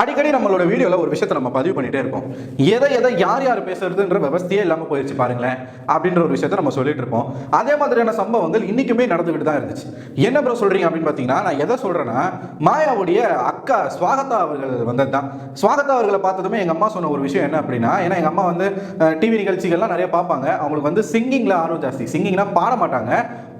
அடிக்கடி நம்மளோட வீடியோவில் ஒரு விஷயத்தை நம்ம பதிவு பண்ணிகிட்டே இருப்போம். எதை எதை யார் யார் பேசுறதுன்ற விவஸ்தையே இல்லாமல் போயிடுச்சு பாருங்களேன் அப்படின்ற ஒரு விஷயத்தை நம்ம சொல்லிட்டு இருப்போம். அதே மாதிரியான சம்பவங்கள் இன்றைக்குமே நடந்துக்கிட்டு தான் இருந்துச்சு. என்ன ப்ரோ சொல்கிறீங்க அப்படின்னு பார்த்தீங்கன்னா நான் எதை சொல்கிறேன்னா மாயாவுடைய அக்கா ஸ்வாகதா அவர்கள் வந்தது தான் ஸ்வாகதா அவர்களை பார்த்ததுமே எங்கள் அம்மா சொன்ன ஒரு விஷயம் என்ன அப்படின்னா ஏன்னா எங்கள் அம்மா வந்து டிவி நிகழ்ச்சிகள்லாம் நிறைய பார்ப்பாங்க. அவங்களுக்கு வந்து சிங்கிங்கில் ஆர்வம் ஜாஸ்தி. சிங்கிங்னா பாட மாட்டாங்க.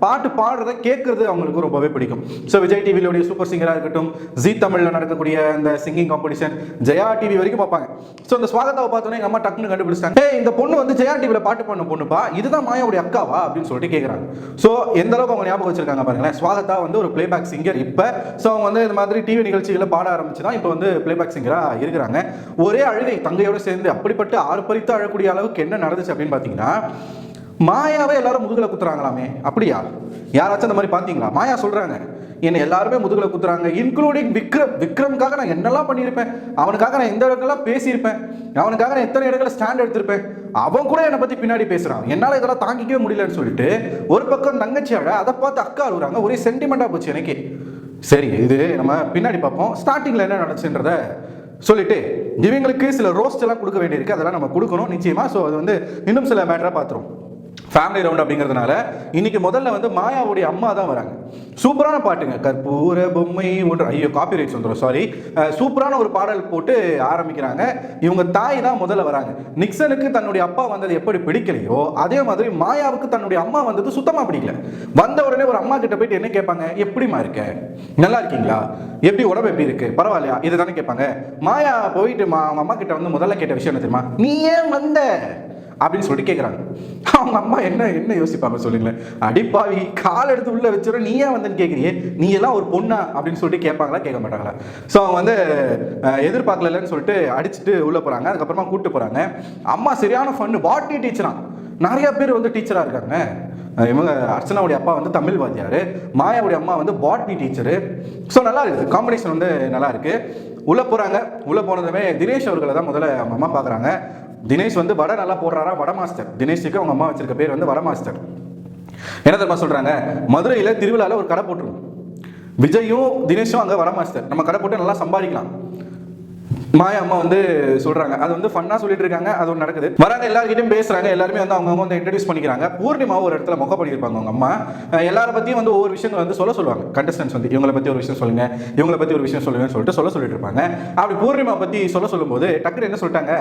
பாட்டு பாடுறத கேட்கறது அவங்களுக்கு ரொம்பவே பிடிக்கும். ஸோ விஜய் டிவியிலுடைய சூப்பர் சிங்கராக இருக்கட்டும் ஜி தமிழில் நடக்கக்கூடிய அந்த சிங்கிங் காம்படிஷன் ஜெயா டிவி வரைக்கும் பார்ப்பாங்க. ஸோ அந்த ஸ்வாகதாவை பார்த்தோன்னே எங்கள் அம்மா டக்குன்னு கண்டுபிடிச்சாங்க இந்த பொண்ணு வந்து ஜெயா டிவியில் பாட்டு பண்ண பொண்ணுப்பா இதுதான் மாயாவுடைய அக்காவா? அப்படின்னு சொல்லிட்டு கேட்குறாங்க ஸோ எந்த அளவுக்கு அவங்க ஞாபகம் வச்சிருக்காங்க பாருங்களேன். ஸ்வாகத்தா வந்து ஒரு பிளேபேக் சிங்கர் இப்போ. ஸோ அவங்க வந்து இந்த மாதிரி டிவி நிகழ்ச்சிகளை பாட ஆரம்பிச்சு தான் இப்போ வந்து பிளேபேக் சிங்கராக இருக்கிறாங்க. ஒரே அழுகை தங்கையோடு சேர்ந்து அப்படிப்பட்டு ஆறு பறித்து அழக்கூடிய அளவுக்கு என்ன நடந்துச்சு அப்படின்னு பார்த்தீங்கன்னா மாயாவே எல்லாரும் முதுகில் குத்துறாங்களாமே அப்படியா? யாராச்சும் அந்த மாதிரி பார்த்தீங்களா? மாயா சொல்கிறாங்க என்னை எல்லாருமே முதுகில் குத்துறாங்க இன்க்ளூடிங் விக்ரம் விக்ரம்காக நான் என்னெல்லாம் பண்ணியிருப்பேன்? அவனுக்காக நான் எந்த இடங்கள்லாம் பேசியிருப்பேன்? அவனுக்காக நான் எத்தனை இடங்களில் ஸ்டாண்ட் எடுத்திருப்பேன்? அவன் கூட என்னை பற்றி பின்னாடி பேசுகிறான் என்னால் இதெல்லாம் தாங்கிக்கவே முடியலன்னு சொல்லிட்டு ஒரு பக்கம் தங்கச்சியோட அதை பார்த்து அக்கா அழுகுறாங்க. ஒரே சென்டிமெண்ட்டாக போச்சு எனக்கு. சரி இது நம்ம பின்னாடி பார்ப்போம். ஸ்டார்டிங்கில் என்ன நடச்சுன்றத சொல்லிட்டு இவங்களுக்கு சில ரோஸ்ட் எல்லாம் கொடுக்க வேண்டியிருக்கு. அதெல்லாம் நம்ம கொடுக்கணும் நிச்சயமா. ஸோ அது வந்து இன்னும் சில மேட்டராக பார்த்துரும். ஃபேமிலி ரவுண்ட் அப்படிங்கிறதுனால இன்னைக்கு முதல்ல வந்து மாயாவுடைய அம்மா தான் வராங்க. சூப்பரான பாட்டுங்க. கற்பூர பொம்மை ஒன்று. ஐயோ காப்பி ரைட்ஸ் வந்துடும் சாரி சூப்பரான ஒரு பாடல் போட்டு ஆரம்பிக்கிறாங்க. இவங்க தாய் தான் முதல்ல வராங்க. நிக்சனுக்கு தன்னுடைய அப்பா வந்தது எப்படி பிடிக்கலையோ அதே மாதிரி மாயாவுக்கு தன்னுடைய அம்மா வந்தது சுத்தமாக பிடிக்கல. வந்த உடனே ஒரு அம்மா கிட்ட போயிட்டு என்ன கேட்பாங்க? எப்படிமா இருக்க? நல்லா இருக்கீங்களா? எப்படி உடம்பு எப்படி இருக்கு? பரவாயில்லையா? இதை தானே கேட்பாங்க. மாயா போயிட்டு மா அம்மா கிட்ட வந்து முதல்ல கேட்ட விஷயம் என்ன தெரியுமா? நீ ஏன் வந்த? அப்படின்னு சொல்லிட்டு கேட்குறாங்க அவங்க அம்மா என்ன என்ன யோசிப்பாங்க சொல்லுங்களேன். அடிப்பாவி கால் எடுத்து உள்ள வச்சிடும் நீ ஏன் வந்தேன்னு கேட்குறியே நீ எல்லாம் ஒரு பொண்ணா? அப்படின்னு சொல்லிட்டு கேட்பாங்களா? கேட்க மாட்டாங்களா? ஸோ அவங்க வந்து எதிர்பார்க்கலன்னு சொல்லிட்டு அடிச்சுட்டு உள்ள போறாங்க. அதுக்கப்புறமா கூப்பிட்டு போறாங்க. அம்மா சரியான ஃபன்னு பாட்னி டீச்சரா நிறைய பேர் வந்து டீச்சராக இருக்காங்க. இவங்க அர்ச்சனாவுடைய அப்பா வந்து தமிழ் வாத்தியார். மாயாவுடைய அம்மா வந்து பாட்னி டீச்சரு. ஸோ நல்லா இருக்குது காம்பினேஷன் வந்து நல்லா இருக்குது உள்ளே போகிறாங்க உள்ளே போனதுமே தினேஷ் அவர்களை தான் முதல்ல அவங்க அம்மா பார்க்குறாங்க தினேஷ் வந்து வடை நல்லா போடுறாரா? வட மாஸ்டர். தினேஷுக்கு அவங்க அம்மா வச்சிருக்க பேர் வந்து வட மாஸ்டர். என்ன தெரியுமா சொல்றாங்க? மதுரையில் திருவிழாவில் ஒரு கடை போட்டுரும் விஜயும் தினேஷும் அங்கே வட மாஸ்டர். நம்ம கடை போட்டு நல்லா சம்பாதிக்கலாம். மாயா அம்மா வந்து சொல்றாங்க. அது வந்து ஃபன்னா சொல்லிட்டு இருக்காங்க. அது ஒன்று நடக்குது. வராங்க எல்லாருக்கிட்டையும் பேசுறாங்க. எல்லாருமே வந்து அவங்க வந்து இன்ட்ரடியூஸ் பண்ணிக்கிறாங்க. பூர்ணிமா ஒரு இடத்துல மொக்க பண்ணியிருப்பாங்க அவங்க அம்மா. எல்லாரை பத்தியும் வந்து ஒவ்வொரு விஷயங்கள் வந்து சொல்ல சொல்லுவாங்க. கண்டஸ்டன்ஸ் வந்து இவங்களை பத்தி ஒரு விஷயம் சொல்லுங்க இவங்களை பத்தி ஒரு விஷயம் சொல்லுங்கன்னு சொல்லிட்டு சொல்ல சொல்லிட்டு இருப்பாங்க. அப்படி பூர்ணிமா பத்தி சொல்ல சொல்லும்போது டக்குனு என்ன சொல்லிட்டாங்க?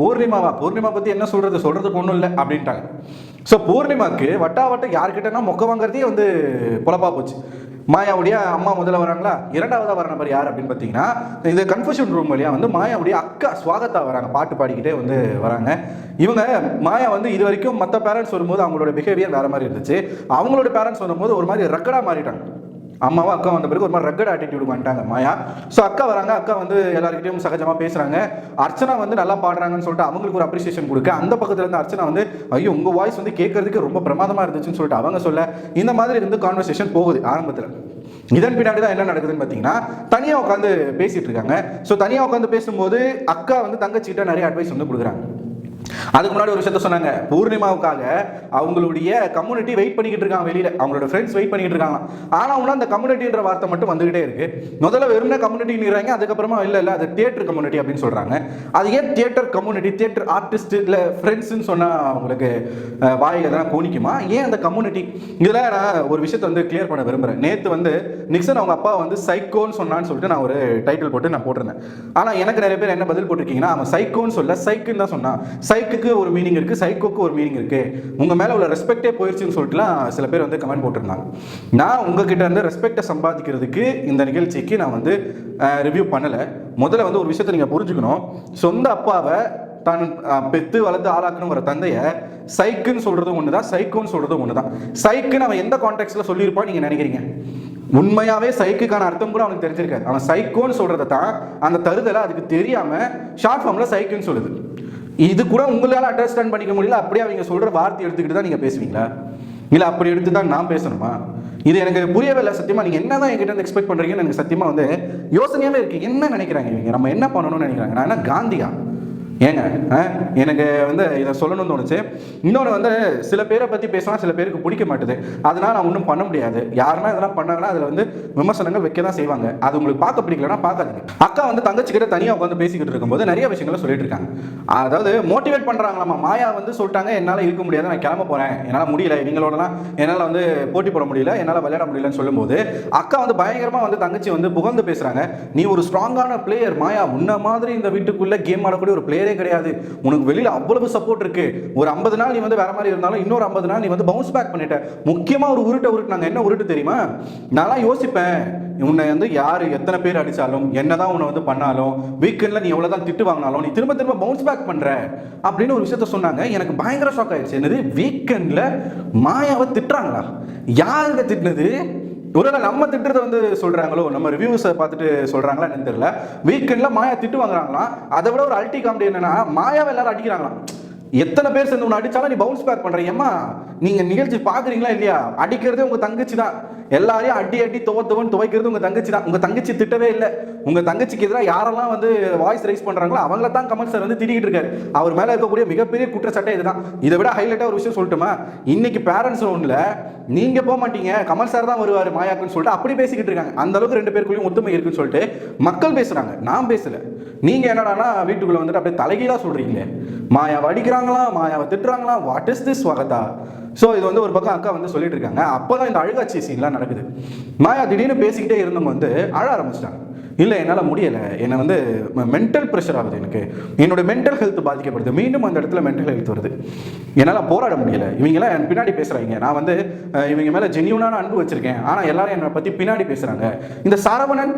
பூர்ணிமாவா? பூர்ணிமா பத்தி என்ன சொல்றது? சொல்றதுக்கு ஒன்றும் இல்லை அப்படின்ட்டாங்க. ஸோ பூர்ணிமாக்கு வட்டா வட்டம் யார்கிட்டனா மொக்க வாங்குறதே வந்து பொழப்பா போச்சு. மாயாவுடைய அம்மா முதல்ல வராங்களா? இரண்டாவதாக வர நபர் யார் அப்படின்னு பார்த்தீங்கன்னா இது கன்ஃபூஷன் ரூம் வழியாக வந்து மாயாவுடைய அக்கா ஸ்வாகத்தா வராங்க. பாட்டு பாடிக்கிட்டே வந்து வராங்க. இவங்க மாயா வந்து இது வரைக்கும் மற்ற பேரண்ட்ஸ் வரும்போது அவங்களோட பிஹேவியர் வேறு மாதிரி இருந்துச்சு. அவங்களோட பேரண்ட்ஸ் வரும்போது ஒரு மாதிரி ரெக்கடாக மாறிட்டாங்க. அம்மாவும் அக்கா வந்த பிறகு ஒரு மாதிரி ரெக்கட் ஆட்டிடியூடு வந்துட்டாங்க மாயா ஸோ அக்கா வராங்க. அக்கா வந்து எல்லாருக்கிட்டையும் சகஜமாக பேசுகிறாங்க அர்ச்சனா வந்து நல்லா பாடுறாங்கன்னு சொல்லிட்டு அவங்களுக்கு ஒரு அப்ரிசியேஷன் கொடுக்க அந்த பக்கத்தில் இருந்து அர்ச்சனா வந்து ஐயோ உங்கள் வாய்ஸ் வந்து கேட்கறதுக்கு ரொம்ப பிரமாதமாக இருந்துச்சுன்னு சொல்லிட்டு அவங்க சொல்ல இந்த மாதிரி இருந்து கான்வர்சேஷன் போகுது ஆரம்பத்தில். இதன் பின்னாடி தான் என்ன நடக்குதுன்னு பார்த்தீங்கன்னா தனியாக உட்காந்து பேசிகிட்டு இருக்காங்க. ஸோ தனியாக உட்காந்து பேசும்போது அக்கா வந்து தங்கச்சிக்கிட்ட நிறைய அட்வைஸ் வந்து கொடுக்குறாங்க. அதுக்கு முன்னாடி ஒரு விஷயத்த சொன்னாங்க. பூர்ணிமாவுக்காக அவங்களுடைய கம்யூனிட்டி வெயிட் பண்ணிக்கிட்டு இருக்காங்க வெளியில. அவங்களோட ஃப்ரெண்ட்ஸ் வெயிட் பண்ணிக்கிட்டு இருக்காங்க. ஆனா உள்ள அந்த கம்யூனிட்டின்ற வார்த்தை மட்டும் வந்துகிட்டே இருக்கு. முதல்ல வெறும்னா கம்யூனிட்டிங்கிறாங்க அதுக்கப்புறமா இல்ல இல்ல அது தியேட்டர் கம்யூனிட்டி அப்படின்னு சொல்றாங்க. அது ஏன் தியேட்டர் கம்யூனிட்டி தியேட்டர் ஆர்டிஸ்ட் இல்ல ஃப்ரெண்ட்ஸ்னு சொன்னா அவங்களுக்கு அஹ், வாய் எதனா கோணிக்குமா? ஏன் அந்த கம்யூனிட்டி இதுல நான் ஒரு விஷயத்தை வந்து கிளியர் பண்ண விரும்புறேன். நேத்து வந்து நிக்சன் அவங்க அப்பா வந்து சைக்கோன்னு சொன்னான்னு சொல்லிட்டு நான் ஒரு டைட்டில் போட்டு நான் போட்டிருந்தேன். ஆனா எனக்கு நிறைய பேர் என்ன பதில் போட்டிருக்கீங்கன்னா அவன் சைக்கோன்னு சொல்ல சைக்குன்னு தான் சொன்னான். சைக்குக்கு ஒரு மீனிங் இருக்குது சைக்கோக்கு ஒரு மீனிங் இருக்குது உங்கள் மேலே உள்ள ரெஸ்பெக்டே போயிடுச்சுன்னு சொல்லிட்டுலாம் சில பேர் வந்து கமெண்ட் போட்டிருந்தாங்க. நான் உங்ககிட்ட இருந்து ரெஸ்பெக்டை சம்பாதிக்கிறதுக்கு இந்த நிகழ்ச்சிக்கு நான் வந்து ரிவ்யூ பண்ணலை. முதல்ல வந்து ஒரு விஷயத்தை நீங்கள் புரிஞ்சுக்கணும். சொந்த அப்பாவை தான் பெத்து வளர்த்து ஆளாக்கணுங்கிற தந்தையை சைக்குன்னு சொல்கிறதும் ஒன்று தான் சைக்குன்னு சைக்கோன்னு ஒன்று தான் சைக்குன்னு அவன் எந்த கான்டெக்ட்ல சொல்லியிருப்பான்னு நீங்கள் நினைக்கிறீங்க? உண்மையாவே சைக்குக்கான அர்த்தம் கூட அவனுக்கு தெரிஞ்சிருக்காது. அவன் சைக்கோன்னு சொல்றதை தான் அந்த தருதலை அதுக்கு தெரியாம ஷார்ட் ஃபார்ம்ல சைக்குன்னு சொல்லுது. இது கூட உங்களால் அண்டர்ஸ்டாண்ட் பண்ணிக்க முடியல. அப்படியே அவங்க சொல்கிற வார்த்தை எடுத்துக்கிட்டு தான் நீங்கள் பேசுவீங்களா? இல்லை அப்படி எடுத்து தான் நான் பேசணுமா? இது எனக்கு புரியவே இல்லை சத்தியமாக நீங்கள் என்னதான் என்கிட்ட இருந்து எக்ஸ்பெக்ட் பண்ணுறீங்கன்னு எனக்கு சத்தியமாக வந்து யோசனையாகவே இருக்குது என்ன நினைக்கிறாங்க இவங்க? நம்ம என்ன பண்ணணும்னு நினைக்கிறாங்க? நான் என்ன காந்தியா? ஏங்க ஆ, எனக்கு வந்து இதை சொல்லணும்னு தோணுச்சு. இன்னொன்று வந்து சில பேரை பற்றி பேசினா சில பேருக்கு பிடிக்க மாட்டுது. அதனால் நான் ஒன்றும் பண்ண முடியாது. யாருன்னா இதெல்லாம் பண்ணாங்கன்னா அதில் வந்து விமர்சனங்கள் வைக்க தான் செய்வாங்க. அது உங்களுக்கு பார்க்க பிடிக்கலன்னா பார்க்காதீங்க. அக்கா வந்து தங்கச்சிக்கிட்ட தனியாக உட்காந்து பேசிக்கிட்டு இருக்கும்போது நிறைய விஷயங்களை சொல்லிட்டு இருக்காங்க. அதாவது மோட்டிவேட் பண்ணுறாங்களாமா மாயா வந்து சொல்லிட்டாங்க என்னால் இருக்க முடியாது நான் கிளம்ப போகிறேன் என்னால் முடியல. இவங்களோடலாம் என்னால் வந்து போட்டி போட முடியல. என்னால் விளையாட முடியலன்னு சொல்லும்போது அக்கா வந்து பயங்கரமாக வந்து தங்கச்சி வந்து புகழ்ந்து பேசுகிறாங்க நீ ஒரு ஸ்ட்ராங்கான பிளேயர் மாயா. உன்ன மாதிரி இந்த வீட்டுக்குள்ளே கேம் ஆடக்கூடிய ஒரு பிளேயர் கிடையாது. உனக்கு வெளியில் அவ்வளவு சப்போர்ட் இருக்கு. ஒரு ஐம்பது நாள் நீ வந்து வேற மாதிரி இருந்தாலும் இன்னொரு ஐம்பது நாள் நீ வந்து பவுன்ஸ் பேக் பண்ணிட்ட. முக்கியமாக ஒரு உருட்டை உருட்டுனாங்க என்ன உருட்டு தெரியுமா? நான்லாம் யோசிப்பேன். உன்னை வந்து யார் எத்தனை பேர் அடித்தாலும் என்னதான் உன்னை வந்து பண்ணாலும் வீக்கெண்டில் நீ எவ்வளோ தான் திட்டு வாங்கினாலும் நீ திரும்ப திரும்ப பவுன்ஸ் பேக் பண்ணுற அப்படின்னு ஒரு விஷயத்த சொன்னாங்க. எனக்கு பயங்கர ஷாக் ஆயிடுச்சு என்னது? வீக்கெண்டில் மாயாவை திட்டுறாங்களா? யாருங்க திட்டினது? ஒருவேளை நம்ம திட்டுறத வந்து சொல்றாங்களோ? நம்ம ரிவ்யூஸை பார்த்துட்டு சொல்றாங்களா என்னன்னு தெரியல. வீக்கெண்ட்ல மாயா திட்டு வாங்குறாங்களாம். அதை விட ஒரு அல்டி காமெடி என்னன்னா மாயாவை எல்லாரும் அடிக்கிறாங்களாம். எத்தனை பேர் சேர்ந்து உன்னை அடிச்சாலும் நீ பவுன்ஸ் பேக் பண்றீங்கம்மா நீங்க நிகழ்ச்சி பாக்குறீங்களா இல்லையா? அடிக்கிறதே உங்க தங்கச்சி தான். எல்லாரையும் அடி அடி துவத்துவன் துவைக்கிறது உங்க தங்கச்சி தான். உங்க தங்கச்சி திட்டவே இல்லை. உங்க தங்கச்சிக்கு எதிராக யாரெல்லாம் வந்து வாய்ஸ் ரைஸ் பண்றாங்களோ அவங்கள தான் கமல் சார் வந்து திட்டிகிட்டு இருக்காரு. அவர் மேல இருக்கக்கூடிய மிகப்பெரிய குற்றச்சாட்டே இதுதான். இதை விட ஹைலைட்டா ஒரு விஷயம் சொல்லட்டுமா? இன்னைக்கு பேரண்ட்ஸ் ஒன்றுல நீங்க போக மாட்டீங்க. கமல் சார் தான் வருவார் மாயாக்குன்னு சொல்லிட்டு அப்படி பேசிக்கிட்டு இருக்காங்க. அந்த அளவுக்கு ரெண்டு பேருக்குள்ளேயும் ஒத்துமை இருக்குன்னு சொல்லிட்டு மக்கள் பேசுறாங்க. நான் பேசல. நீங்க என்னடானா வீட்டுக்குள்ள வந்துட்டு அப்படியே தலைகீழா சொல்றீங்களே. மாயாவை அடிக்கிறாங்களா? மாயாவை திட்டுறாங்களா? வாட் இஸ் திஸ் வகதா ஸோ இது வந்து ஒரு பக்கம் அக்கா வந்து சொல்லிட்டு இருக்காங்க அப்போ தான் இந்த அழுகாட்சி சீன்லாம் நடக்குது. மாயா திடீர்னு பேசிக்கிட்டே இருந்தவங்க வந்து அழ ஆரம்பிச்சிட்டாங்க. இல்லை என்னால் முடியலை. என்னை வந்து மென்டல் ப்ரெஷர் ஆகுது எனக்கு. என்னோட மென்டல் ஹெல்த் பாதிக்கப்படுது. மீண்டும் அந்த இடத்துல மென்டல் ஹெல்த் வருது. என்னால் போராட முடியல. இவங்கெல்லாம் என் பின்னாடி பேசுகிறாங்க நான் வந்து இவங்க மேலே ஜென்யூனான அன்பு வச்சுருக்கேன். ஆனால் எல்லாரும் என்னை பற்றி பின்னாடி பேசுகிறாங்க இந்த சரவணன்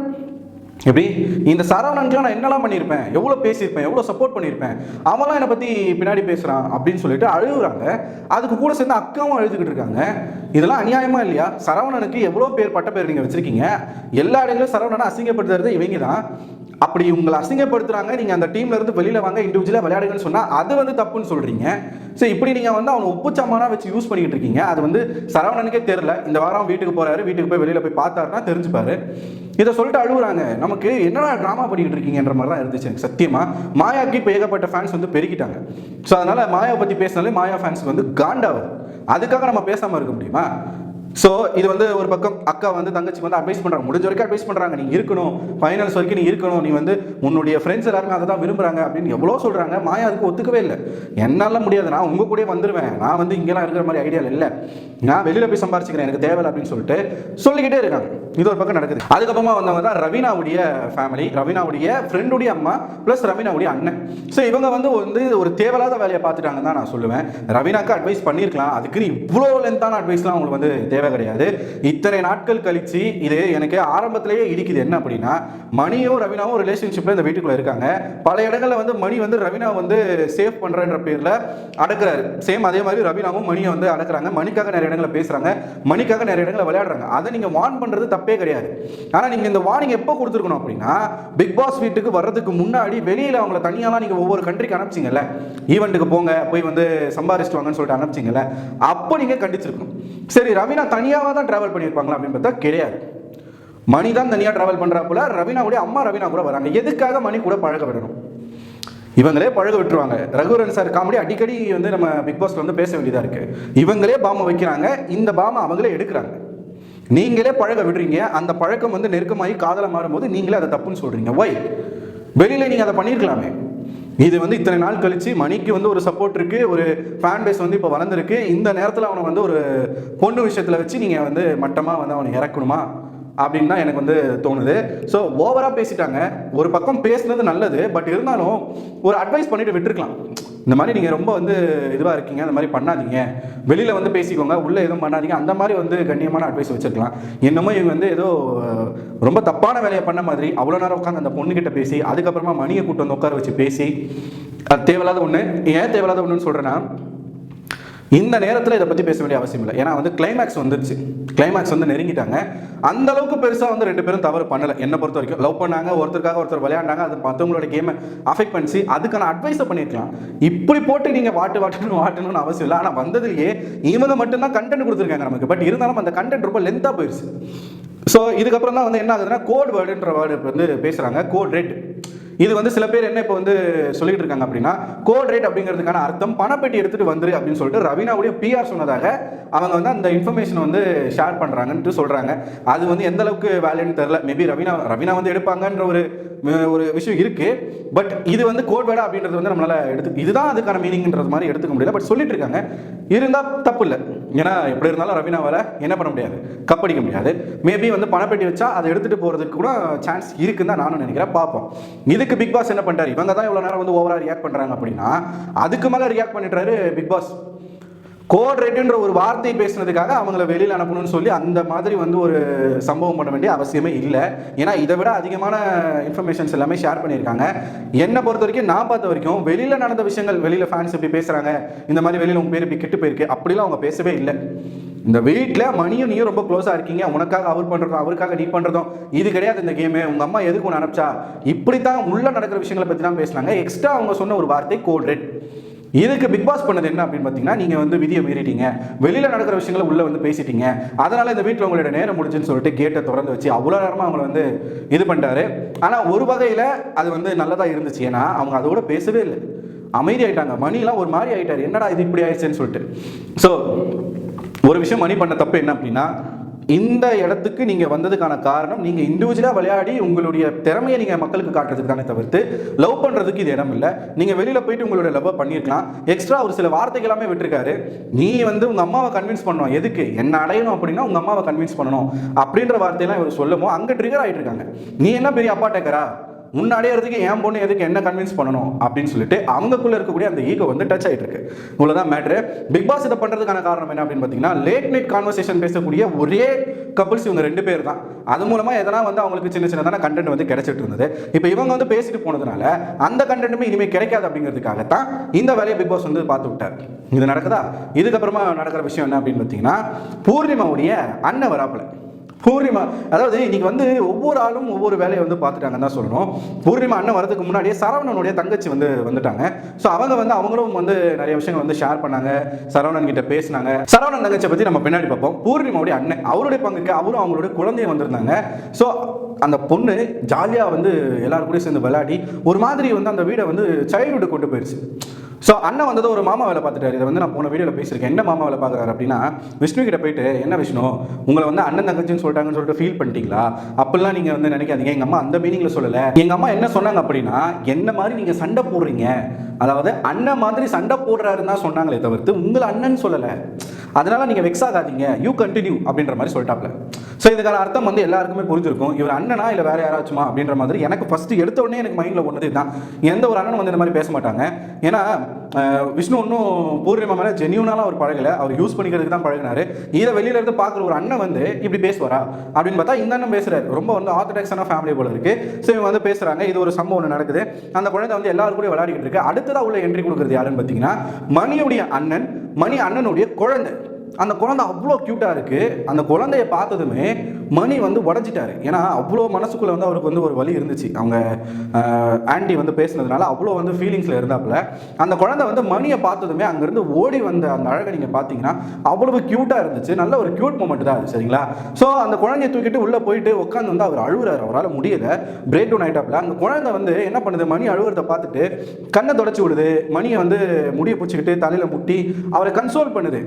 எப்படி? இந்த சரவணனுக்குலாம் நான் என்னெல்லாம் பண்ணியிருப்பேன்? எவ்வளோ பேசியிருப்பேன்? எவ்வளோ சப்போர்ட் பண்ணியிருப்பேன்? அவன்லாம் என்னை பற்றி பின்னாடி பேசுகிறான் அப்படின்னு சொல்லிட்டு அழுகுறாங்க. அதுக்கு கூட சேர்ந்து அக்காவும் அழுதுகிட்டு இருக்காங்க. இதெல்லாம் அநியாயமா இல்லையா? சரவணனுக்கு எவ்வளோ பேர் பட்ட பேர் நீங்கள் வச்சிருக்கீங்க? எல்லா இடங்களும் சரவணனை அசிங்கப்படுத்துறது இவங்க தான். அப்படி உங்களை அசிங்கப்படுத்துறாங்க நீங்கள் அந்த டீம்ல இருந்து வெளியில் வாங்க இண்டிவிஜுவலாக விளையாடுங்கன்னு சொன்னால் அது வந்து தப்புன்னு சொல்கிறீங்க ஸோ இப்படி நீங்கள் வந்து அவனை உப்புச்சமானா வச்சு யூஸ் பண்ணிக்கிட்டு இருக்கீங்க. அது வந்து சரவணனுக்கே தெரில இந்த வாரம் வீட்டுக்கு போகிறாரு வீட்டுக்கு போய் வெளியில் போய் பார்த்தாருன்னா தெரிஞ்சுப்பாரு. இதை சொல்லிட்டு அழுகுறாங்க நமக்கு என்னடா ட்ராமா பண்ணிக்கிட்டு இருக்கீங்கன்ற மாதிரி தான் இருந்துச்சு எனக்கு சத்தியமா. மாயாக்கு இப்போ ஏகப்பட்ட ஃபேன்ஸ் வந்து பெருகிட்டாங்க. ஸோ அதனால மாயா பற்றி பேசினாலே மாயா ஃபேன்ஸ் வந்து காண்டாவது. அதுக்காக நம்ம பேசாமல் இருக்க முடியுமா? ஸோ இது வந்து ஒரு பக்கம் அக்கா வந்து தங்கச்சிக்கு வந்து அட்வைஸ் பண்ணுறாங்க முடிஞ்ச வரைக்கும் அட்வைஸ் பண்ணுறாங்க நீ இருக்கணும். ஃபைனல்ஸ் வரைக்கும் நீ இருக்கணும். நீ வந்து உன்னுடைய ஃப்ரெண்ட்ஸ் எல்லாருமே அதை தான் விரும்புகிறாங்க அப்படின்னு எவ்வளோ சொல்கிறாங்க மாயா அதுக்கு ஒத்துக்கவே இல்லை. என்னால் முடியாது. நான் உங்கள் கூடயே வந்துடுவேன் நான் வந்து இங்கெல்லாம் இருக்கிற மாதிரி ஐடியா இல்லை. நான் வெளியில் போய் சம்பாரிச்சுக்கிறேன். எனக்கு தேவை அப்படின்னு சொல்லிட்டு சொல்லிக்கிட்டே இருக்காங்க. இது ஒரு பக்கம் நடக்குது. அதுக்கப்புறமா வந்தவங்க தான் ரவீனாவுடைய ஃபேமிலி ரவீனாவுடைய ஃப்ரெண்டுடைய அம்மா ப்ளஸ் ரவீனாவுடைய அண்ணன். ஸோ இவங்க வந்து வந்து ஒரு தேவையில்லாத வேலையை பார்த்துட்டாங்கன்னு தான் நான் சொல்லுவேன். ரவீனாக்கு அட்வைஸ் பண்ணியிருக்கலாம். அதுக்குன்னு இவ்வளோ லென்த்தான அட்வைஸ்லாம் அவங்களுக்கு வந்து தேவை கிடையாது. இத்தனை நாட்கள் கழிச்சு இது எனக்கு ஆரம்பத்திலேயே இடிக்குது. என்ன அப்படின்னா மணியும் ரவீனாவும் ரிலேஷன்ஷிப்பில் இந்த வீட்டுக்குள்ளே இருக்காங்க. பல இடங்களில் வந்து மணி வந்து ரவீனா வந்து சேவ் பண்ணுறன்ற பேரில் அடக்குறாரு. சேம் அதே மாதிரி ரவீனாவும் மணியை வந்து அடக்குறாங்க. மணிக்காக நிறைய இடங்களில் பேசுகிறாங்க மணிக்காக நிறைய இடங்களில் விளையாடுறாங்க. அதை நீங்கள் வார்ன் பண்ணுறது தப்பே கிடையாது. ஆனால் நீங்கள் இந்த வார்னிங் எப்போ கொடுத்துருக்கணும் அப்படின்னா பிக் பாஸ் வீட்டுக்கு வர்றதுக்கு முன்னாடி வெளியில் அவங்கள தனியாலாம் நீங்கள் ஒவ்வொரு கண்ட்ரிக்கு அனுப்பிச்சிங்கல்ல. ஈவெண்ட்டுக்கு போங்க போய் வந்து சம்பாரிச்சிட்டு வாங்கன்னு சொல்லிட்டு அனுப்பிச்சிங்கல்ல. அப்போ நீங்கள் கண்டிச்சிருக்கணும். சரி ரவீனா தனியாக தான் ட்ராவல் பண்ணியிருப்பாங்களா அப்படின்னு பார்த்தா கிடையாது. மணி தான் தனியாக ட்ராவல் பண்ணுறாப்புல ரவீனாவுடைய அம்மா ரவீனா கூட வராங்க. எதுக்காக மணி கூட பழக விடணும்? இவங்களே பழக விட்டுருவாங்க. ரகுவரன் சார் காமெடி அடிக்கடி வந்து நம்ம பிக் பாஸ்ல வந்து பேச வேண்டியதாக இருக்கு. இவங்களே பாம்பை வைக்கிறாங்க. இந்த பாம்பை அவங்களே எடுக்கிறாங்க. நீங்களே பழக விடுறீங்க. அந்த பழக்கம் வந்து நெருக்கமாகி காதலை மாறும்போது நீங்களே அதை தப்புன்னு சொல்றீங்க. ஒய் வெளியில நீங்க அதை பண்ணியிருக்கலாமே இது வந்து இத்தனை நாள் கழிச்சு மணிக்கு வந்து ஒரு சப்போர்ட் இருக்கு ஒரு ஃபேன் பேஸ் வந்து இப்போ வளர்ந்துருக்கு. இந்த நேரத்தில் அவனை வந்து ஒரு பொண்ணு விஷயத்தில் வச்சு நீங்கள் வந்து மட்டமாக வந்து அவனை இறக்கணுமா? அப்படின்னு தான் எனக்கு வந்து தோணுது. ஸோ ஓவராக பேசிட்டாங்க. ஒரு பக்கம் பேசுனது நல்லது பட் இருந்தாலும் ஒரு அட்வைஸ் பண்ணிட்டு விட்டுருக்கலாம். இந்த மாதிரி நீங்கள் ரொம்ப வந்து இதுவாக இருக்கீங்க அந்த மாதிரி பண்ணாதீங்க. வெளியில் வந்து பேசிக்கோங்க உள்ளே எதுவும் பண்ணாதீங்க. அந்த மாதிரி வந்து கண்ணியமான அட்வைஸ் வச்சுருக்கலாம். என்னமோ இவங்க வந்து ஏதோ ரொம்ப தப்பான வேலையை பண்ண மாதிரி அவ்வளோ நேரம் உட்காந்து அந்த பொண்ணுக்கிட்ட பேசி அதுக்கப்புறமா மணியை கூட்டம் வந்து உட்கார வச்சு பேசி அது தேவையில்லாத ஒன்று ஏன் தேவையில்லாத ஒன்றுன்னு சொல்கிறேன்னா இந்த நேரத்தில் இதை பற்றி பேச வேண்டிய அவசியம் இல்லை. ஏன்னா வந்து கிளைமேக்ஸ் வந்துருச்சு. கிளைமேக்ஸ் வந்து நெருங்கிட்டாங்க. அந்த அளவுக்கு பெருசாக வந்து ரெண்டு பேரும் தவறு பண்ணலை. என்னை பொறுத்த வரைக்கும். லவ் பண்ணாங்க ஒருத்தருக்காக ஒருத்தர் விளையாண்டாங்க அது மற்றவங்களோட கேமை அஃபெக்ட் பண்ணிச்சு. அதுக்கான அட்வைஸை பண்ணியிருக்கலாம் இப்படி போட்டு நீங்கள் வாட்டு வாட்டணும் வாட்டணும்னு அவசியம் இல்லை. ஆனால் வந்ததுலேயே இவங்க மட்டும்தான் கண்டென்ட் கொடுத்துருக்காங்க நமக்கு. பட் இருந்தாலும் அந்த கண்டென்ட் ரொம்ப லென்த்தாக போயிடுச்சு ஸோ இதுக்கப்புறம் தான் வந்து என்ன ஆகுதுன்னா கோட் வேர்டுன்ற வேர்டு வந்து பேசுகிறாங்க கோட் ரெட் இது வந்து சில பேர் என்ன இப்போ வந்து சொல்லிட்டு இருக்காங்க அப்படின்னா கோல்ட் ரேட் அப்படிங்கிறதுக்கான அர்த்தம் பணப்பெட்டி எடுத்துட்டு வந்துரு அப்படின்னு சொல்லிட்டு ரவீனாவுடைய பிஆர் சொன்னதாக அவங்க வந்து அந்த இன்ஃபர்மேஷன் வந்து ஷேர் பண்றாங்கன்ட்டு சொல்றாங்க. அது வந்து எந்த அளவுக்கு வேல்யூன்னு தெரியல. மேபி ரவீனா ரவீனா வந்து எடுப்பாங்கன்ற ஒரு ஒரு விஷயம் இருக்கு. பட் இது வந்து கோட் அப்படின்றது வந்து நம்மளால எடுத்து இதுதான் அதுக்கான மீனிங்ன்றது மாதிரி எடுத்துக்க முடியல. பட் சொல்லிட்டு இருக்காங்க இருந்தால் தப்பு இல்லை. ஏன்னா எப்படி இருந்தாலும் ரவீனாவால் என்ன பண்ண முடியாது. கப்படிக்க முடியாது. மேபி வந்து பணப்பெட்டி வச்சா அதை எடுத்துட்டு போறதுக்கு கூட சான்ஸ் இருக்குன்னு தான் நானும் நினைக்கிறேன். பார்ப்போம். இதுக்கு பிக் பாஸ் என்ன பண்ணுறாரு இவங்க தான் இவ்வளோ நேரம் வந்து ஓவரா ரியாக்ட் பண்ணுறாங்க அப்படின்னா அதுக்கு மேலே ரியாக்ட் பண்ணிடுறாரு பிக் பாஸ். கோட் ரேட்டுன்ற ஒரு வார்த்தை பேசுனதுக்காக அவங்கள வெளியில் அனுப்பணும்னு சொல்லி அந்த மாதிரி வந்து ஒரு சம்பவம் பண்ண வேண்டிய அவசியமே இல்லை. ஏன்னா இதை விட அதிகமான இன்ஃபர்மேஷன்ஸ் எல்லாமே ஷேர் பண்ணியிருக்காங்க. என்னை பொறுத்த வரைக்கும் நான் பார்த்த வரைக்கும் வெளியில் நடந்த விஷயங்கள் வெளியில் ஃபேன்ஸ் இப்படி பேசுகிறாங்க இந்த மாதிரி வெளியில் உங்கள் பேர் இப்படி கெட்டு போயிருக்கு அப்படிலாம் அவங்க பேசவே இல்லை. இந்த வீட்டில் மணியும் நீயும் ரொம்ப க்ளோஸாக இருக்கீங்க. உனக்காக அவர் பண்ணுறதும் அவருக்காக நீ பண்ணுறதும் இது கிடையாது இந்த கேமு உங்கள் அம்மா எதுக்கு ஒன்று அனுப்பிச்சா? இப்படி தான் உள்ளே நடக்கிற விஷயங்களை பற்றி தான் பேசுனாங்க. எக்ஸ்ட்ரா அவங்க சொன்ன ஒரு வார்த்தை கோல்ட் ரேட். இதுக்கு பிக் பாஸ் பண்ணது என்ன அப்படின்னு பார்த்தீங்கன்னா நீங்கள் வந்து விதியை மீறிட்டீங்க. வெளியில் நடக்கிற விஷயங்களை உள்ளே வந்து பேசிட்டீங்க. அதனால் இந்த வீட்டில் உங்களோட நேரம் முடிஞ்சுன்னு சொல்லிட்டு கேட்டை திறந்து வச்சு அவ்வளோ நேரமாக அவங்கள வந்து இது பண்ணிட்டாரு ஆனால் ஒரு வகையில் அது வந்து நல்லதாக இருந்துச்சு. ஏன்னா அவங்க அதோட பேசவே இல்லை. அமைதி ஆயிட்டாங்க மணிலாம் ஒரு மாதிரி ஆயிட்டார். என்னடா இது இப்படி ஆயிடுச்சுன்னு சொல்லிட்டு. ஸோ ஒரு விஷயம் மணி பண்ண தப்பு என்ன அப்படின்னா இந்த இடத்துக்கு நீங்கள் வந்ததுக்கான காரணம் நீங்கள் இண்டிவிஜுவலாக விளையாடி உங்களுடைய திறமையை நீங்கள் மக்களுக்கு காட்டுறதுக்கு தானே தவிர்த்து லவ் பண்ணுறதுக்கு இது இடம் இல்லை. நீங்கள் வெளியில் போயிட்டு உங்களுடைய லவ் பண்ணியிருக்கலாம். எக்ஸ்ட்ரா ஒரு சில வார்த்தைகள் எல்லாமே விட்டுருக்காரு. நீ வந்து உங்கள் அம்மாவை கன்வின்ஸ் பண்ணணும். எதுக்கு? என்ன அடையணும் அப்படின்னா உங்கள் அம்மாவை கன்வின்ஸ் பண்ணணும். அப்படின்ற வார்த்தையெல்லாம் இவர் சொல்லுமோ அங்கே ட்ரிகர் ஆகிட்டு இருக்காங்க. நீ என்ன பெரிய அப்பா டேக்கரா முன்னாடியே முன்னாடியறதுக்கு என் பொண்ணு எதுக்கு என்ன கன்வின்ஸ் பண்ணணும் அப்படின்னு சொல்லிட்டு அவங்களுக்குள்ள இருக்கக்கூடிய அந்த ஈகோ வந்து டச் ஆயிட்டு இருக்கு இவ்வளவுதான் மேட்ரு பிக் பாஸ் இதை பண்றதுக்கான காரணம் என்ன அப்படின்னு பார்த்தீங்கன்னா லேட் நைட் கான்வர்சேஷன் பேசக்கூடிய ஒரே கப்பிள்ஸ் இவங்க ரெண்டு பேர் தான். அது மூலமா எதனா வந்து அவங்களுக்கு சின்ன சின்னதான கண்டென்ட் வந்து கிடைச்சிட்டு இருந்தது. இப்போ இவங்க வந்து பேசிட்டு போனதுனால அந்த கண்டென்ட்டுமே இனிமேல் கிடைக்காது அப்படிங்கிறதுக்காகத்தான் இந்த வேலையை பிக் பாஸ் வந்து பார்த்து விட்டார். இது நடக்குதா? இதுக்கப்புறமா நடக்கிற விஷயம் என்ன அப்படின்னு பார்த்தீங்கன்னா பூர்ணிமாவுடைய அண்ணன் வராப்பில். பூர்ணிமா அதாவது இன்னைக்கு வந்து ஒவ்வொரு ஆளும் ஒவ்வொரு வேலையை வந்து பார்த்துட்டாங்கன்னு தான் சொல்லணும். பூர்ணிமா அண்ணன் வரதுக்கு முன்னாடியே சரவணனுடைய தங்கச்சி வந்து வந்துட்டாங்க. ஸோ அவங்க வந்து அவங்களும் வந்து நிறைய விஷயங்கள் வந்து ஷேர் பண்ணாங்க. சரவணன் கிட்ட பேசினாங்க. சரவணன் தங்கச்சியை பற்றி நம்ம பின்னாடி பார்ப்போம். பூர்ணிமாவுடைய அண்ணன் அவருடைய பங்குக்கு அவரும் அவங்களுடைய குழந்தைய வந்திருந்தாங்க. ஸோ அந்த பொண்ணு ஜாலியாக வந்து எல்லாரும் கூட சேர்ந்து விளையாடி ஒரு மாதிரி வந்து அந்த வீடை வந்து சைல்டுஹுட் கொண்டு போயிடுச்சு ஸோ அண்ணன் வந்தது ஒரு மாமா வேலை பார்த்துட்டாரு. இதை வந்து நான் போன வீடியோவில் பேசியிருக்கேன். என்ன மாமா வேலை பார்க்குறாரு அப்படின்னா விஷ்ணு கிட்ட போயிட்டு என்ன விஷ்ணு உங்களை வந்து அண்ணன் தங்கச்சின்னு சொல்லிட்டாங்கன்னு சொல்லிட்டு ஃபீல் பண்ணிட்டீங்களா? அப்படிலாம் நீங்கள் வந்து நினைக்காதீங்க. எங்கள் அம்மா அந்த மீனிங்கில் சொல்லலை. எங்கள் அம்மா என்ன சொன்னாங்க அப்படின்னா என்ன மாதிரி நீங்கள் சண்டை போடுறீங்க? அதாவது அண்ணன் மாதிரி சண்டை போடுறாருன்னு தான் சொன்னாங்களே தவிர்த்து உங்களை அண்ணன் சொல்லலை. அதனால நீங்கள் வெக்ஸ் ஆகாதீங்க. யூ கண்டினியூ அப்படின்ற மாதிரி சொல்லிட்டாப்ல. ஸோ இதுக்கான அர்த்தம் வந்து எல்லாருக்குமே புரிஞ்சிருக்கும். இவர் அண்ணனா இல்லை வேற யாராச்சுமா அப்படின்ற மாதிரி எனக்கு ஃபஸ்ட்டு எடுத்த உடனே எனக்கு மைண்டில் ஒன்று தான் எந்த ஒரு அண்ணனும் வந்து இந்த மாதிரி பேச மாட்டாங்க. ஏன்னா விஷ்ணு ஒன்றும் பூர்ணிமா மேலே ஜென்யூனாலாம் அவர் பழகலை. அவர் யூஸ் பண்ணிக்கிறதுக்கு தான் பழகினாரு. இதை வெளியில இருந்து பார்க்குற ஒரு அண்ணன் வந்து இப்படி பேசுவாரா? அப்படின்னு பார்த்தா இந்த அண்ணன் பேசுறாரு. ரொம்ப வந்து ஆர்த்தடாக்ஸான ஃபேமிலி போல இருக்கு. ஸோ இவங்க வந்து பேசுறாங்க இது ஒரு சம்பவம் ஒன்று நடக்குது. அந்த குழந்தை வந்து எல்லாரும் கூட விளையாடிக்கிட்டு இருக்கு. அடுத்ததாக உள்ள என்ட்ரி கொடுக்குறது யாருன்னு பார்த்தீங்கன்னா மணியுடைய அண்ணன் மணி அண்ணனுடைய குழந்தை. அந்த குழந்தை அவ்வளோ க்யூட்டாக இருக்குது அந்த குழந்தைய பார்த்ததுமே மணி வந்து உடஞ்சிட்டாரு. ஏன்னா அவ்வளோ மனசுக்குள்ளே வந்து அவருக்கு வந்து ஒரு வழி இருந்துச்சு. அவங்க ஆண்டி வந்து பேசுனதுனால அவ்வளோ வந்து ஃபீலிங்ஸில் இருந்தாப்புல. அந்த குழந்தை வந்து மணியை பார்த்ததுமே அங்கேருந்து ஓடி வந்த அந்த அழகை நீங்கள் பார்த்தீங்கன்னா அவ்வளவு க்யூட்டாக இருந்துச்சு. நல்ல ஒரு க்யூட் மூமெண்ட் தான் அது சரிங்களா? ஸோ அந்த குழந்தைய தூக்கிட்டு உள்ளே போயிட்டு உட்காந்து வந்து அவர் அழுகுறாரு. அவரால் முடியல. பிரேக் டவுன் ஆகிட்டாப்புல அந்த குழந்தை வந்து என்ன பண்ணுது? மணி அழுகுறத பார்த்துட்டு கண்ணை தொடச்சி விடுது. மணியை வந்து முடியை பிடிச்சிக்கிட்டு தலையில் முட்டி அவரை கன்சோல் பண்ணுது.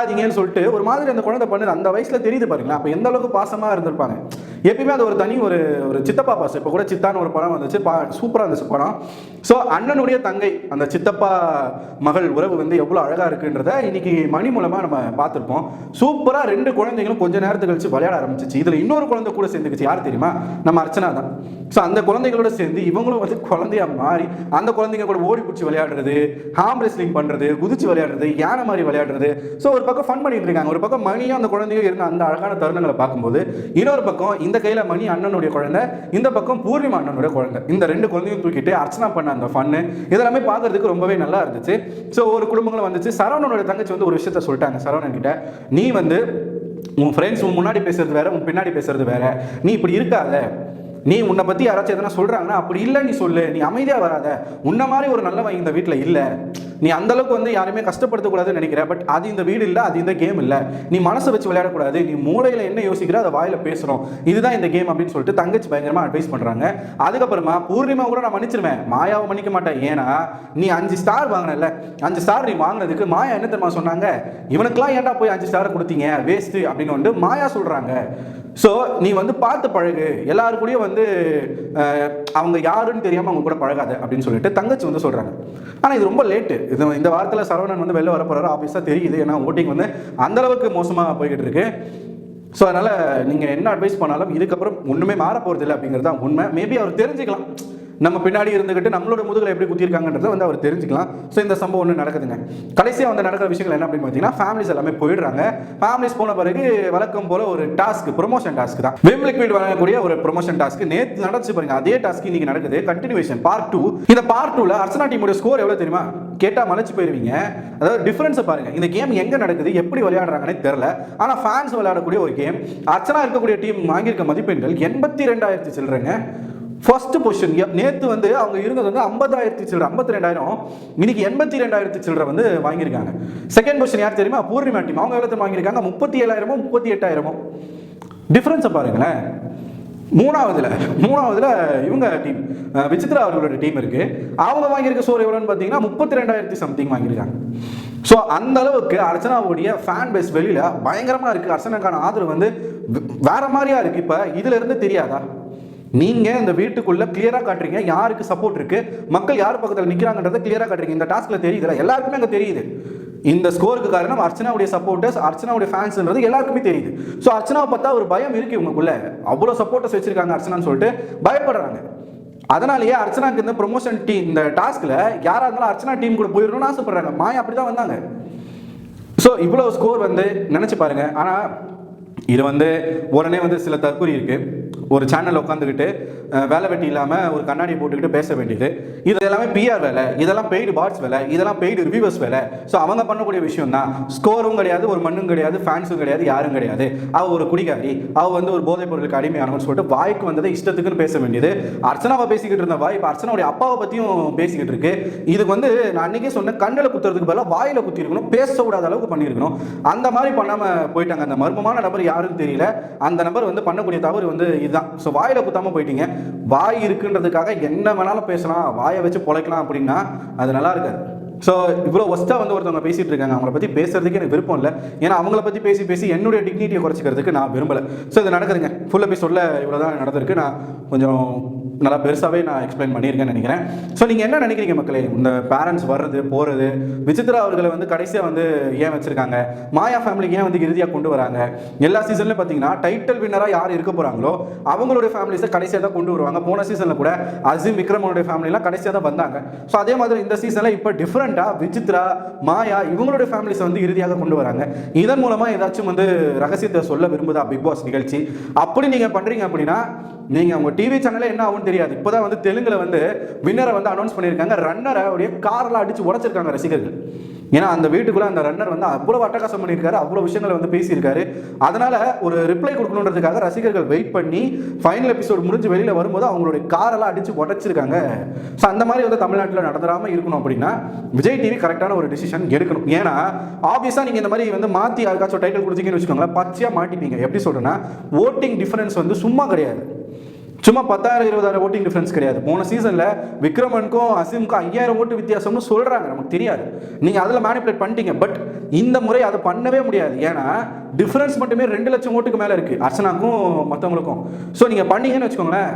அழாதீங்கன்னு சொல்லிட்டு ஒரு மாதிரி அந்த குழந்தை பண்ணுது. அந்த வயசுல தெரியுது பாருங்களேன். அப்போ எந்த அளவுக்கு பாசமாக இருந்திருப்பாங்க. எப்பயுமே அது ஒரு தனி ஒரு ஒரு சித்தப்பா பாசம். இப்போ கூட சித்தான்னு ஒரு படம் வந்துச்சு. பா சூப்பராக இருந்துச்சு படம். ஸோ அண்ணனுடைய தங்கை அந்த சித்தப்பா மகள் உறவு வந்து எவ்வளோ அழகாக இருக்குன்றத இன்னைக்கு மணி மூலமாக நம்ம பார்த்துருப்போம். சூப்பராக ரெண்டு குழந்தைங்களும் கொஞ்ச நேரத்துக்கு கழிச்சு விளையாட ஆரம்பிச்சிச்சு. இதில் இன்னொரு குழந்தை கூட சேர்ந்துக்குச்சு. யார் தெரியுமா? நம்ம அர்ச்சனா தான். ஸோ அந்த குழந்தைகளோட சேர்ந்து இவங்களும் வந்து குழந்தையா மாறி அந்த குழந்தைங்க கூட ஓடி பிடிச்சி விளையாடுறது ஹாம் ரெஸ்லிங் பண்ணுறது குதிச்சு விளையாடுறது யானை மாதிரி விளையாடுறது. ஸோ ஒரு பக்கம் ஃபன் பண்ணிட்டு இருக்காங்க. ஒரு பக்கம் மணியும் அந்த குழந்தையும் இருந்த அந்த அழகான தருணங்களை பார்க்கும்போது இன்னொரு பக்கம் இந்த கையில் மணி அண்ணனுடைய குழந்தை இந்த பக்கம் பூர்ணிமா அண்ணனுடைய குழந்தை. இந்த ரெண்டு குழந்தையும் தூக்கிட்டு அர்ச்சனா பண்ண அந்த ஃபன்னு இதெல்லாமே பார்க்கறதுக்கு ரொம்பவே நல்லா இருந்துச்சு. ஸோ ஒரு குடும்பங்களும் வந்துச்சு. சரவணனோட தங்கச்சி வந்து ஒரு விஷயத்த சொல்லிட்டாங்க. சரவணன் கிட்ட நீ வந்து உன் ஃப்ரெண்ட்ஸ் உன் முன்னாடி பேசுறது வேற உன் பின்னாடி பேசுறது வேற. நீ இப்படி இருக்காத. நீ உன்னை பத்தி யாராச்சும் எதனா சொல்றாங்கன்னா அப்படி இல்லை நீ சொல்லு. நீ அமைதியா வராத. உன்ன மாதிரி ஒரு நல்லவன் இந்த வீட்டில் இல்லை. நீ அந்தளவுக்கு வந்து யாருமே கஷ்டப்படுத்தக்கூடாதுன்னு நினைக்கிற பட் அது இந்த வீடு இல்லை அது இந்த கேம் இல்லை. நீ மனசை வச்சு விளையாடக்கூடாது. நீ மூளையில் என்ன யோசிக்கிற அதை வாயில பேசுறோம். இதுதான் இந்த கேம் அப்படின்னு சொல்லிட்டு தங்கச்சி பயங்கரமாக அட்வைஸ் பண்ணுறாங்க அதுக்கப்புறமா பூர்ணிமா கூட நான் மன்னிச்சிருவேன். மாயாவை மன்னிக்க மாட்டேன். ஏன்னா நீ அஞ்சு ஸ்டார் வாங்கினல அஞ்சு ஸ்டார் நீ வாங்கினதுக்கு மாயா என்ன தெரியுமா சொன்னாங்க? இவனுக்குலாம் ஏன்டா போய் அஞ்சு ஸ்டார் கொடுத்தீங்க? வேஸ்ட் அப்படின்னு வந்து மாயா சொல்கிறாங்க ஸோ நீ வந்து பார்த்து பழகு. எல்லாரு வந்து அவங்க யாருன்னு தெரியாமல் அவங்க கூட பழகாத அப்படின்னு சொல்லிட்டு தங்கச்சி வந்து சொல்கிறாங்க ஆனால் இது ரொம்ப லேட்டு இது இந்த வாரத்தில் சரவணன் வந்து வெளில வர ஆஃபீஸாக தெரியுது. ஏன்னா ஓட்டிங் வந்து அந்தளவுக்கு மோசமாக போய்கிட்டு இருக்கு. ஸோ அதனால் நீங்கள் என்ன அட்வைஸ் பண்ணாலும் இதுக்கப்புறம் ஒன்றுமே மாற போகிறது இல்லை அப்படிங்கிறது தான் உண்மை. மேபி அவர் தெரிஞ்சுக்கலாம். நம்ம பின்னாடி இருந்துக்கிட்டு நம்மளோட முதுகில் எப்படி குத்திருக்காங்கன்றதை வந்து அவர் தெரிஞ்சுக்கலாம். ஸோ இந்த சம்பவம் ஒன்று நடக்குதுங்க. கடைசியாக வந்து நடக்கிற விஷயங்கள் என்ன அப்படின்னு பார்த்தீங்கன்னா ஃபேமிலிஸ் எல்லாமே போயிடுறாங்க. ஃபேமிலிஸ் போன பிறகு வழக்கம் போல ஒரு டாஸ்க் ப்ரொமோஷன் டாஸ்க் தான். விம் லிக்விட் வழங்கக்கூடிய ஒரு ப்ரொமோஷன் டாஸ்க் நேற்று நடந்துச்சு பாருங்க அதே டாஸ்க் இன்னைக்கு நடக்குது. கண்டினியூஷன் பார்ட் டூ இந்த பார்ட் டூவில் அர்ச்சனா டீமோட ஸ்கோர் எவ்வளோ தெரியுமா? கேட்டால் மலைச்சு போயிருவீங்க. அதாவது டிஃப்ரென்ஸை பாருங்க இந்த கேம் எங்கே நடக்குது எப்படி விளையாடுறாங்கன்னே தெரில ஆனால் ஃபேன்ஸ் விளையாடக்கூடிய ஒரு கேம் அர்ச்சனா இருக்கக்கூடிய டீம் வாங்கியிருக்க மதிப்பெண்கள் எண்பத்தி ரெண்டாயிரத்தி சில்லறங்க. ஃபர்ஸ்ட் பொசிஷன் நேற்று வந்து அவங்க இருந்தது வந்து ஐம்பதாயிரத்தி சில்லற ஐம்பத்தி ரெண்டாயிரம் இன்னைக்கு எண்பத்தி ரெண்டாயிரத்தி சில்லற வந்து வாங்கியிருக்காங்க. செகண்ட் பொசிஷன் யார் தெரியுமா? பூர்ணிமா டீம் அவங்க எவ்வளோ வாங்கியிருக்காங்க? முப்பத்தி ஏழாயிரமோ முப்பத்தி எட்டாயிரமோ? டிஃப்ரென்ஸை பாருங்களேன். மூணாவதுல மூணாவதுல இவங்க டீம் விசித்ரா அவர்களோட டீம் இருக்கு. அவங்க வாங்கியிருக்க சோறு எவ்வளோன்னு பார்த்தீங்கன்னா முப்பத்தி ரெண்டாயிரத்தி சம்திங் வாங்கியிருக்காங்க. ஸோ அந்த அளவுக்கு அர்ச்சனாவுடைய ஃபேன் பேஸ் வெளியில பயங்கரமா இருக்கு. அர்ச்சனாக்கான ஆதரவு வந்து வேற மாதிரியா இருக்கு. இப்போ இதுல இருந்து தெரியாதா? நீங்க இந்த வீட்டுக்குள்ள கிளியரா காட்டுறீங்க. யாருக்கு சப்போர்ட் இருக்கு? மக்கள் யார் பக்கத்தில் நிக்கிறாங்கன்றத கிளியரா காட்டுறீங்க. இந்த டாஸ்க்ல தெரியுதுல. எல்லாருக்குமே அங்க தெரியுது. இந்த ஸ்கோருக்கு காரணம் அர்ச்சனாவுடைய சப்போர்ட்டர்ஸ் அர்ச்சனாவுடைய ஃபேன்ஸ்ன்றது எல்லாருக்குமே தெரியுது. ஸோ அர்ச்சனாவை பார்த்தா ஒரு பயம் இருக்கு இவங்களுக்குள்ள. அவ்வளோ சப்போர்ட்டர்ஸ் வச்சிருக்காங்க அர்ச்சனான்னு சொல்லிட்டு பயப்படுறாங்க. அதனாலேயே அர்ச்சனாக்கு இந்த ப்ரொமோஷன் டீம் இந்த டாஸ்க்ல யாரா இருந்தாலும் அர்ச்சனா டீம் கூட போயிடணும்னு ஆசைப்படுறாங்க. மாயா அப்படி தான் வந்தாங்க. ஸோ இவ்வளோ ஸ்கோர் வந்து நினச்சி பாருங்க. ஆனால் இது வந்து உடனே வந்து சில தற்கொலை இருக்கு. ஒரு சேனல் உட்காந்துக்கிட்டு வேலை வெட்டி இல்லாமல் ஒரு கண்ணாடி போட்டுக்கிட்டு பேச வேண்டியது. இது எல்லாமே பிஆர் வேலை இதெல்லாம் பெய்டு பாட்ஸ் வேலை இதெல்லாம் பெய்டு ரிவ்யூவர்ஸ் வேலை. ஸோ அவங்க பண்ணக்கூடிய விஷயம் தான் ஸ்கோரும் கிடையாது ஒரு மண்ணும் கிடையாது ஃபேன்ஸும் கிடையாது யாரும் கிடையாது. அவ ஒரு குடிகாரி அவ வந்து ஒரு போதைப் பொருளுக்கு அடிமையானவன்னு சொல்லிட்டு வாய்க்கு வந்ததை இஷ்டத்துக்குன்னு பேச வேண்டியது. அர்ச்சனாவை பேசிக்கிட்டு இருந்த வாய் இப்போ அர்ச்சனாவுடைய அப்பாவை பற்றியும் பேசிக்கிட்டு இருக்கு. இதுக்கு வந்து நான் அன்னைக்கே சொன்னேன் கண்ணில் குத்துறதுக்கு பதிலாக வாயில் குத்தி இருக்கணும் பேசக்கூடாத அளவுக்கு பண்ணியிருக்கணும். அந்த மாதிரி பண்ணாமல் போயிட்டாங்க. அந்த மர்மமான நபர் யாருன்னு தெரியல. அந்த நபர் வந்து பண்ணக்கூடிய தவறு வந்து இதுதான். ஸோ வாயில் குத்தாம போயிட்டீங்க. வாய் இருக்குன்றதுக்காக என்ன வேணாலும் பேசலாம். வாயை வச்சு பொழைக்கலாம் அப்படின்னா அது நல்லா இருக்காது. ஸோ இவ்வளோ ஒஸ்ட்டாக வந்து ஒருத்தவங்க பேசிகிட்டு இருக்காங்க. அவங்கள பற்றி பேசுறதுக்கு எனக்கு விருப்பம் இல்லை. ஏன்னா அவங்கள பற்றி பேசி பேசி என்னுடைய டிக்னிட்டியை குறைச்சிக்கிறதுக்கு நான் விரும்பலை. ஸோ இது நடக்குதுங்க. ஃபுல் எபிசோடில் இவ்வளோ தான் நடந்திருக்கு. நான் கொஞ்சம் நல்லா பெருசாகவே நான் எக்ஸ்பிளைன் பண்ணியிருக்கேன்னு நினைக்கிறேன். ஸோ நீங்கள் என்ன நினைக்கிறீங்க மக்களே? இந்த பேரண்ட்ஸ் வர்றது போகிறது விசித்ரா அவர்களை வந்து கடைசியாக வந்து ஏன் வச்சுருக்காங்க? மாயா ஃபேமிலிக்கு ஏன் வந்து இறுதியாக கொண்டு வராங்க? எல்லா சீசன்லையும் பார்த்தீங்கன்னா டைட்டில் வின்னராக யார் இருக்க போகிறாங்களோ அவங்களுடைய ஃபேமிலிஸை கடைசியாக தான் கொண்டு வருவாங்க. போன சீசனில் கூட அசிம் விக்ரமனுடைய ஃபேமிலிலாம் கடைசியாக தான் வந்தாங்க. ஸோ அதே மாதிரி இந்த சீசனில் இப்போ டிஃப்ரெண்ட்டாக விசித்ரா மாயா இவங்களுடைய ஃபேமிலிஸை வந்து இறுதியாக கொண்டு வராங்க. இதன் மூலமாக ஏதாச்சும் வந்து ரகசியத்தை சொல்ல விரும்புதா பிக் பாஸ் நிகழ்ச்சி? அப்படி நீங்கள் பண்ணுறீங்க அப்படின்னா நீங்கள் உங்கள் டிவி சேனலே என்ன ஆகும்னு தெரியாது. இப்போ தான் வந்து தெலுங்கில் வந்து வின்னரை வந்து அனௌன்ஸ் பண்ணியிருக்காங்க. ரன்னரை அவருடைய காரெல்லாம் அடித்து உடைச்சிருக்காங்க ரசிகர்கள். ஏன்னா அந்த வீட்டுக்குள்ளே அந்த ரன்னர் வந்து அவ்வளோ அட்டகாசம் பண்ணியிருக்காரு அவ்வளோ விஷயங்களை வந்து பேசியிருக்காரு. அதனால் ஒரு ரிப்ளை கொடுக்கணுன்றதுக்காக ரசிகர்கள் வெயிட் பண்ணி ஃபைனல் எபிசோடு முடிஞ்சு வெளியில் வரும்போது அவங்களுடைய காரெல்லாம் அடித்து உடச்சிருக்காங்க. ஸோ அந்த மாதிரி வந்து தமிழ்நாட்டில் நடந்துடாம இருக்கணும் அப்படின்னா விஜய் டிவி கரெக்டான ஒரு டிசிஷன் எடுக்கணும். ஏன்னா ஆப்வியஸாக நீங்கள் இந்த மாதிரி வந்து மாற்றி யாருக்காச்சும் டைட்டில் கொடுத்தீங்கன்னு வச்சுக்கோங்களேன் பச்சையாக மாட்டிப்பீங்க. எப்படி சொல்கிறேன்னா ஓட்டிங் டிஃபரன்ஸ் வந்து சும்மா கிடையாது. சும்மா பத்தாயிரம் இருபதாயிரம் ஓட்டிங் டிஃபரன்ஸ் கிடையாது. போன சீசனில் விக்ரமனுக்கும் அசிமுக்கும் ஐயாயிரம் ஓட்டு வித்தியாசம்னு சொல்கிறாங்க நமக்கு தெரியாது. நீங்கள் அதில் மேனிப்புலேட் பண்ணிட்டீங்க. பட் இந்த முறை அதை பண்ணவே முடியாது. ஏன்னா டிஃபரன்ஸ் மட்டுமே ரெண்டு லட்சம் ஓட்டுக்கு மேலே இருக்குது அர்ச்சனாக்கும் மற்றவங்களுக்கும் ஸோ நீங்கள் பண்ணீங்கன்னு வச்சுக்கோங்களேன்.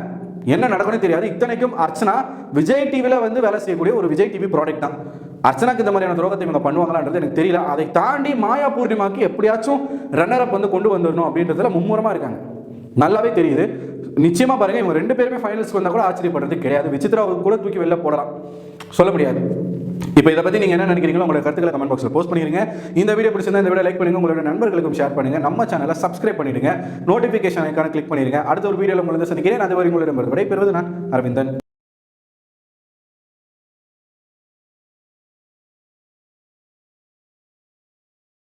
என்ன நடக்கும்னு தெரியாது. இத்தனைக்கும் அர்ச்சனா விஜய் டிவியில் வந்து வேலை செய்யக்கூடிய ஒரு விஜய் டிவி ப்ராடக்ட் தான். அர்ச்சனாக்கு இந்த மாதிரியான துரோகத்தை இவங்க பண்ணுவாங்களான்றது எனக்கு தெரியல. அதை தாண்டி மாயா பூர்ணிமாக்கு எப்படியாச்சும் ரன்னர் அப் வந்து கொண்டு வந்துடணும் அப்படின்றதுல மும்முரமாக இருக்காங்க. நல்லாவே தெரியுது. நிச்சயமா பாருங்க இவங்க ரெண்டு பேருமே ஃபைனல்ஸ்க்கு வந்தா கூட ஆச்சரியப்படுறது கிடையாது. விசித்ரா கூட தூக்கி வெளில போடலாம். சொல்ல முடியாது. இப்போ இதை பற்றி நீங்கள் என்ன நினைக்கிறீங்களோ உங்களோட கருத்துக்களை கமெண்ட் பாக்ஸில் போஸ்ட் பண்ணிருங்க. இந்த வீடியோ பிடிச்சிருந்தா இந்த வீடியோ லைக் பண்ணுங்க. உங்களோட நண்பர்களுக்கும் ஷேர் பண்ணுங்க. நம்ம சேனலை சப்ஸ்கிரைப் பண்ணிடுங்க. நோட்டிஃபிகேஷன் ஐக்கான கிளிக் பண்ணிருங்க. அடுத்த ஒரு வீடியோவில் உங்களை வந்து சந்திக்கிறேன். அது வரை உங்களிடம் விடைபெறுவது நான் அரவிந்தன்.